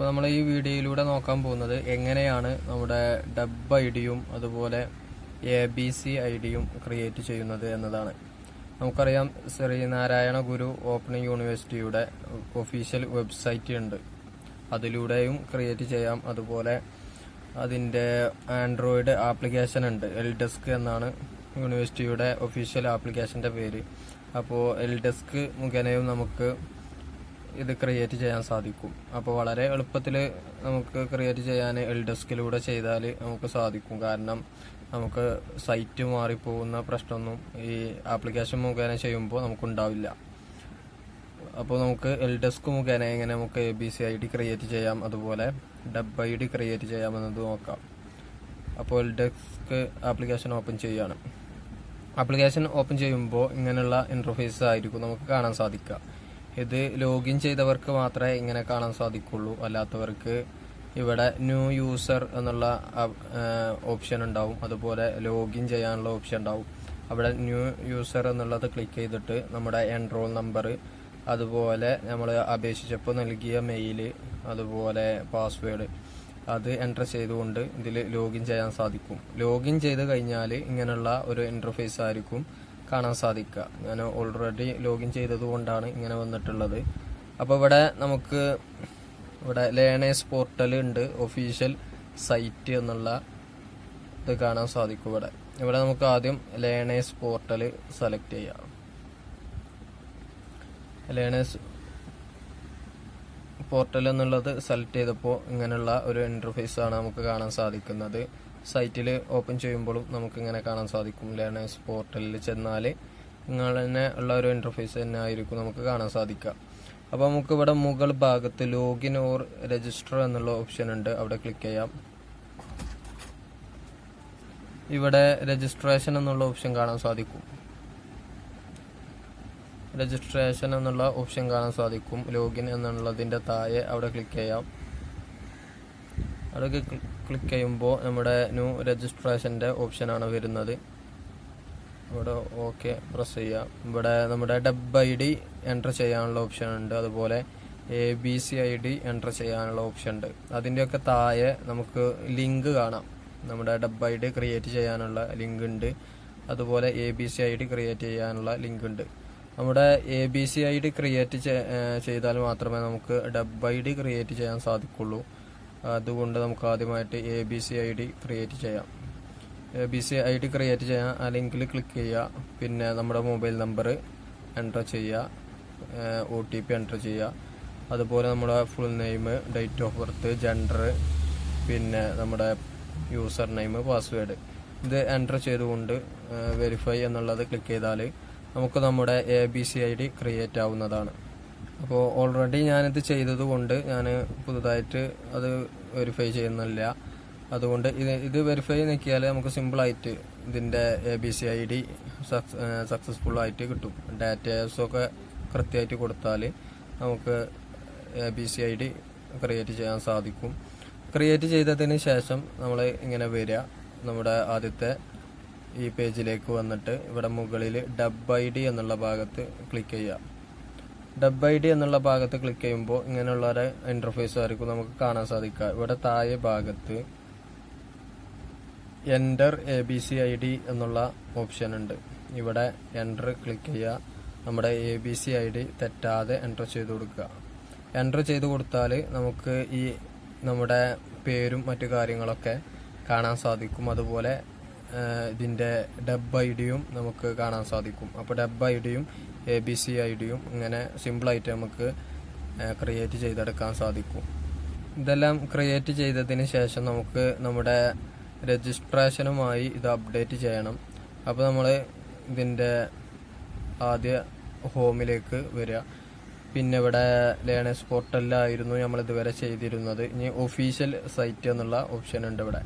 അപ്പോൾ നമ്മൾ ഈ വീഡിയോയിലൂടെ നോക്കാൻ പോകുന്നത് എങ്ങനെയാണ് നമ്മുടെ ഡബ് ഐ ഡിയും അതുപോലെ എ ബി സി ഐ ഡിയും ക്രിയേറ്റ് ചെയ്യുന്നത് എന്നതാണ്. നമുക്കറിയാം ശ്രീനാരായണ ഗുരു ഓപ്പൺ യൂണിവേഴ്സിറ്റിയുടെ ഒഫീഷ്യൽ വെബ്സൈറ്റ് ഉണ്ട്. അതിലൂടെയും ക്രിയേറ്റ് ചെയ്യാം. അതുപോലെ അതിന്റെ ആൻഡ്രോയിഡ് ആപ്ലിക്കേഷൻ ഉണ്ട്. എൽ ഡെസ്ക് എന്നാണ് യൂണിവേഴ്സിറ്റിയുടെ ഒഫീഷ്യൽ ആപ്ലിക്കേഷന്റെ പേര്. അപ്പോൾ എൽ ഡെസ്ക് മുഖേനയും നമുക്ക് ഇത് ക്രിയേറ്റ് ചെയ്യാൻ സാധിക്കും. അപ്പോൾ വളരെ എളുപ്പത്തിൽ നമുക്ക് ക്രിയേറ്റ് ചെയ്യാൻ എൽ ഡെസ്കിലൂടെ ചെയ്താൽ നമുക്ക് സാധിക്കും. കാരണം നമുക്ക് സൈറ്റ് മാറിപ്പോകുന്ന പ്രശ്നമൊന്നും ഈ ആപ്ലിക്കേഷൻ മുഖേന ചെയ്യുമ്പോൾ നമുക്കുണ്ടാവില്ല. അപ്പോൾ നമുക്ക് എൽ ഡെസ്ക് മുഖേന എങ്ങനെ നമുക്ക് A B C I D create ചെയ്യാം? അതുപോലെ ഡബ് ഐ ഡി ക്രിയേറ്റ് ചെയ്യാമെന്നത് നോക്കാം. അപ്പോൾ എൽ ഡെസ്ക് ആപ്ലിക്കേഷൻ ഓപ്പൺ ചെയ്യുകയാണ് ആപ്ലിക്കേഷൻ ഓപ്പൺ ചെയ്യുമ്പോൾ ഇങ്ങനെയുള്ള ഇന്റർഫേസ് ആയിരിക്കും നമുക്ക് കാണാൻ സാധിക്കുക. ഇത് ലോഗിൻ ചെയ്തവർക്ക് മാത്രമേ ഇങ്ങനെ കാണാൻ സാധിക്കുള്ളൂ. അല്ലാത്തവർക്ക് ഇവിടെ ന്യൂ യൂസർ എന്നുള്ള ഓപ്ഷൻ ഉണ്ടാവും. അതുപോലെ ലോഗിൻ ചെയ്യാനുള്ള ഓപ്ഷൻ ഉണ്ടാവും. അവിടെ ന്യൂ യൂസർ എന്നുള്ളത് ക്ലിക്ക് ചെയ്തിട്ട് നമ്മുടെ എൻറോൾ നമ്പർ അതുപോലെ നമ്മൾ അപേക്ഷിച്ചപ്പോൾ നൽകിയ മെയിൽ അതുപോലെ പാസ്വേഡ് അത് എന്റർ ചെയ്തുകൊണ്ട് ഇതിൽ ലോഗിൻ ചെയ്യാൻ സാധിക്കും. ലോഗിൻ ചെയ്ത് കഴിഞ്ഞാൽ ഇങ്ങനെയുള്ള ഒരു ഇന്റർഫേസ് ആയിരിക്കും. കാണാൻ സാധിക്കുക. ഞാൻ ഓൾറെഡി ലോഗിൻ ചെയ്തത് കൊണ്ടാണ് ഇങ്ങനെ വന്നിട്ടുള്ളത്. അപ്പോൾ ഇവിടെ നമുക്ക് ഇവിടെ ലേണേഴ്സ് പോർട്ടൽ ഉണ്ട്. ഒഫീഷ്യൽ സൈറ്റ് എന്നുള്ള ഇത് കാണാൻ സാധിക്കും ഇവിടെ. ഇവിടെ നമുക്ക് ആദ്യം ലേണേഴ്സ് പോർട്ടൽ സെലക്ട് ചെയ്യാം. ലേണേഴ്സ് പോർട്ടൽ എന്നുള്ളത് സെലക്ട് ചെയ്തപ്പോൾ ഇങ്ങനെയുള്ള ഒരു ഇന്റർഫേസ് ആണ് നമുക്ക് കാണാൻ സാധിക്കുന്നത്. സൈറ്റിൽ ഓപ്പൺ ചെയ്യുമ്പോഴും നമുക്കിങ്ങനെ കാണാൻ സാധിക്കും ലേണേഴ്സ് പോർട്ടലിൽ ചെന്നാൽ ഇങ്ങനെ ഉള്ള ഒരു ഇന്റർഫേസ് തന്നെ ആയിരിക്കും നമുക്ക് കാണാൻ സാധിക്കുക. അപ്പോൾ നമുക്ക് ഇവിടെ മുകൾ ഭാഗത്ത് ലോഗിൻ ഓർ രജിസ്റ്റർ എന്നുള്ള ഓപ്ഷൻ ഉണ്ട്. അവിടെ ക്ലിക്ക് ചെയ്യാം. ഇവിടെ രജിസ്ട്രേഷൻ എന്നുള്ള ഓപ്ഷൻ കാണാൻ സാധിക്കും. രജിസ്ട്രേഷൻ എന്നുള്ള ഓപ്ഷൻ കാണാൻ സാധിക്കും. ലോഗിൻ എന്നുള്ളതിന്റെ താഴെ അവിടെ ക്ലിക്ക് ചെയ്യാം. അവിടെ ക്ലിക്ക് ചെയ്യുമ്പോൾ നമ്മുടെ ന്യൂ രജിസ്ട്രേഷന്റെ ഓപ്ഷനാണ് വരുന്നത്. ഇവിടെ ഓക്കെ പ്രസ് ചെയ്യാം. ഇവിടെ നമ്മുടെ ഡബ് ഐ ഡി എന്റർ ചെയ്യാനുള്ള ഓപ്ഷൻ ഉണ്ട്. അതുപോലെ A B C I D enter ചെയ്യാനുള്ള ഓപ്ഷൻ ഉണ്ട്. അതിന്റെയൊക്കെ താഴെ നമുക്ക് ലിങ്ക് കാണാം. നമ്മുടെ ഡബ് ഐ ഡി ക്രിയേറ്റ് ചെയ്യാനുള്ള ലിങ്ക് ഉണ്ട്. അതുപോലെ A B C I D create ചെയ്യാനുള്ള ലിങ്ക് ഉണ്ട്. നമ്മുടെ A B C I D create ചെയ്താൽ മാത്രമേ നമുക്ക് ഡബ് ഐ ഡി ക്രിയേറ്റ് ചെയ്യാൻ സാധിക്കുള്ളൂ. അതുകൊണ്ട് നമുക്ക് ആദ്യമായിട്ട് A B C I D create ചെയ്യാം. A B C I D create ചെയ്യാൻ ആ ലിങ്കിൽ ക്ലിക്ക് ചെയ്യുക. പിന്നെ നമ്മുടെ മൊബൈൽ നമ്പർ എന്റർ ചെയ്യുക. ഒ ടി പി എന്റർ ചെയ്യുക. അതുപോലെ നമ്മുടെ full name date of birth gender പിന്നെ നമ്മുടെ യൂസർ നെയിം പാസ്വേഡ് ഇത് എന്റർ ചെയ്തുകൊണ്ട് വെരിഫൈ എന്നുള്ളത് ക്ലിക്ക് ചെയ്താൽ നമുക്ക് നമ്മുടെ A B C I D create ആവുന്നതാണ്. അപ്പോൾ ഓൾറെഡി ഞാനിത് ചെയ്തത് കൊണ്ട് ഞാൻ പുതുതായിട്ട് അത് വെരിഫൈ ചെയ്യുന്നില്ല. അതുകൊണ്ട് ഇത് ഇത് വെരിഫൈ നോക്കിയാൽ നമുക്ക് സിമ്പിളായിട്ട് ഇതിന്റെ A B C I D successful ആയിട്ട് കിട്ടും. ഡാറ്റയൊക്കെ കൃത്യമായിട്ട് കൊടുത്താൽ നമുക്ക് A B C I D create ചെയ്യാൻ സാധിക്കും. ക്രിയേറ്റ് ചെയ്തതിന് ശേഷം നമ്മൾ ഇങ്ങനെ വരിക. നമ്മുടെ ആദ്യത്തെ ഈ പേജിലേക്ക് വന്നിട്ട് ഇവിടെ മുകളിൽ ഡബ് ഐ ഡി എന്നുള്ള ഭാഗത്ത് ക്ലിക്ക് ചെയ്യുക. ഡബ് ഐ ഡി എന്നുള്ള ഭാഗത്ത് ക്ലിക്ക് ചെയ്യുമ്പോൾ ഇങ്ങനെയുള്ള ഒരു ഇന്റർഫേസ് ആയിരിക്കും നമുക്ക് കാണാൻ സാധിക്കുക. ഇവിടെ താഴെ ഭാഗത്ത് enter A B C I D എന്നുള്ള ഓപ്ഷൻ ഉണ്ട്. ഇവിടെ എന്റർ ക്ലിക്ക് ചെയ്യുക. നമ്മുടെ A B C I D തെറ്റാതെ എന്റർ ചെയ്ത് കൊടുക്കുക. എന്റർ ചെയ്ത് കൊടുത്താൽ നമുക്ക് ഈ നമ്മുടെ പേരും മറ്റു കാര്യങ്ങളൊക്കെ കാണാൻ സാധിക്കും. അതുപോലെ ഇതിന്റെ ഡബ് ഐ ഡിയും നമുക്ക് കാണാൻ സാധിക്കും. അപ്പോൾ ഡബ് ഐ ഡിയും എ ബി സി ഐ ഡിയും ഇങ്ങനെ സിമ്പിളായിട്ട് നമുക്ക് ക്രിയേറ്റ് ചെയ്തെടുക്കാൻ സാധിക്കും. ഇതെല്ലാം ക്രിയേറ്റ് ചെയ്തതിന് ശേഷം നമുക്ക് നമ്മുടെ രജിസ്ട്രേഷനുമായി ഇത് അപ്ഡേറ്റ് ചെയ്യണം. അപ്പോൾ നമ്മൾ ഇതിന്റെ ആദ്യ ഹോമിലേക്ക് വരിക. പിന്നെ ഇവിടെ ലേണേഴ്സ് പോർട്ടലിലായിരുന്നു നമ്മൾ ഇതുവരെ ചെയ്തിരുന്നത്. ഇനി ഒഫീഷ്യൽ സൈറ്റ് എന്നുള്ള ഓപ്ഷൻ ഉണ്ട് ഇവിടെ.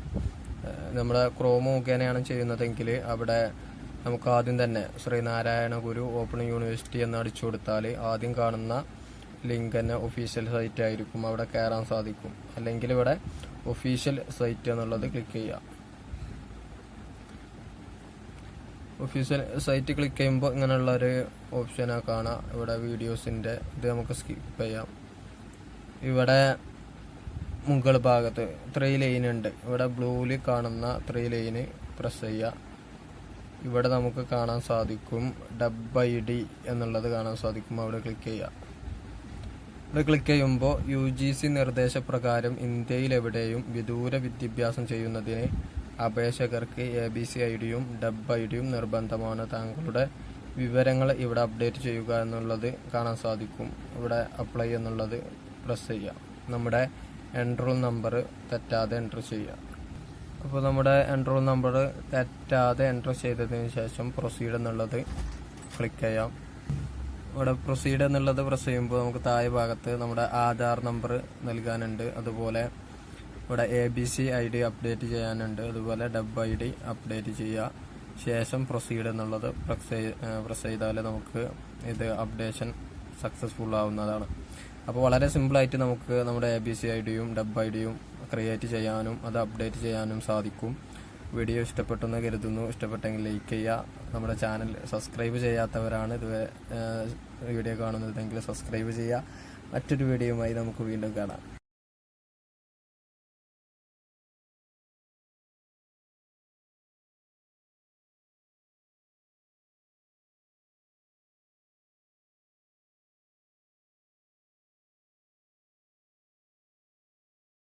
നമ്മുടെ ക്രോമ് മുഖേനയാണ് ചെയ്യുന്നതെങ്കിൽ അവിടെ നമുക്ക് ആദ്യം തന്നെ ശ്രീനാരായണ ഗുരു ഓപ്പൺ യൂണിവേഴ്സിറ്റി എന്ന് അടിച്ചു കൊടുത്താൽ ആദ്യം കാണുന്ന ലിങ്ക് തന്നെ ഒഫീഷ്യൽ സൈറ്റ് ആയിരിക്കും അവിടെ കയറാൻ സാധിക്കും. അല്ലെങ്കിൽ ഇവിടെ ഒഫീഷ്യൽ സൈറ്റ് എന്നുള്ളത് ക്ലിക്ക് ചെയ്യാം. ഒഫീഷ്യൽ സൈറ്റ് ക്ലിക്ക് ചെയ്യുമ്പോൾ ഇങ്ങനെയുള്ള ഒരു ഓപ്ഷനാണ് കാണാം. ഇവിടെ വീഡിയോസിന്റെ ഇത് നമുക്ക് സ്കിപ്പ് ചെയ്യാം. ഇവിടെ മുകൾ ഭാഗത്ത് ത്രീ ലൈൻ ഉണ്ട്. ഇവിടെ ബ്ലൂവിൽ കാണുന്ന ത്രീ ലൈന് പ്രസ് ചെയ്യുക. ഇവിടെ നമുക്ക് കാണാൻ സാധിക്കും ഡബ് ഐ ഡി എന്നുള്ളത് കാണാൻ സാധിക്കും. അവിടെ ക്ലിക്ക് ചെയ്യുക. ഇവിടെ ക്ലിക്ക് ചെയ്യുമ്പോൾ യു ജി സി നിർദ്ദേശപ്രകാരം ഇന്ത്യയിൽ എവിടെയും വിദൂര വിദ്യാഭ്യാസം ചെയ്യുന്നതിന് അപേക്ഷകർക്ക് എ ബി സി ഐ ഡിയും ഡബ് ഐ ഡിയും നിർബന്ധമാണ്. താങ്കളുടെ വിവരങ്ങൾ ഇവിടെ അപ്ഡേറ്റ് ചെയ്യുക എന്നുള്ളത് കാണാൻ സാധിക്കും. ഇവിടെ അപ്ലൈ എന്നുള്ളത് പ്രസ് ചെയ്യുക. നമ്മുടെ എൻട്രോൾ നമ്പർ തെറ്റാതെ എന്റർ ചെയ്യുക. അപ്പോൾ നമ്മുടെ എൻട്രോൾ നമ്പർ തെറ്റാതെ എന്റർ ചെയ്തതിന് ശേഷം പ്രൊസീഡ് എന്നുള്ളത് ക്ലിക്ക് ചെയ്യാം. ഇവിടെ പ്രൊസീഡ് എന്നുള്ളത് പ്രസ് ചെയ്യുമ്പോൾ നമുക്ക് താഴെ ഭാഗത്ത് നമ്മുടെ ആധാർ നമ്പർ നൽകാനുണ്ട്. അതുപോലെ ഇവിടെ A B C I D update ചെയ്യാനുണ്ട്. അതുപോലെ ഡബ് ഐ ഡി അപ്ഡേറ്റ് ചെയ്യുക. ശേഷം പ്രൊസീഡ് എന്നുള്ളത് പ്രസ് പ്രസ് ചെയ്താൽ നമുക്ക് ഇത് അപ്ഡേഷൻ സക്സസ്ഫുൾ ആവുന്നതാണ്. അപ്പോൾ വളരെ സിമ്പിളായിട്ട് നമുക്ക് നമ്മുടെ എ ബി സി ഐ ഡിയും ഡബ് ഐ ഡിയും ക്രിയേറ്റ് ചെയ്യാനും അത് അപ്ഡേറ്റ് ചെയ്യാനും സാധിക്കും. വീഡിയോ ഇഷ്ടപ്പെട്ടെന്ന് കരുതുന്നു. ഇഷ്ടപ്പെട്ടെങ്കിൽ ലൈക്ക് ചെയ്യുക. നമ്മുടെ ചാനൽ സബ്സ്ക്രൈബ് ചെയ്യാത്തവരാണ് ഇതുവരെ വീഡിയോ കാണുന്നതെങ്കിൽ സബ്സ്ക്രൈബ് ചെയ്യുക. മറ്റൊരു വീഡിയോയുമായി നമുക്ക് വീണ്ടും കാണാം.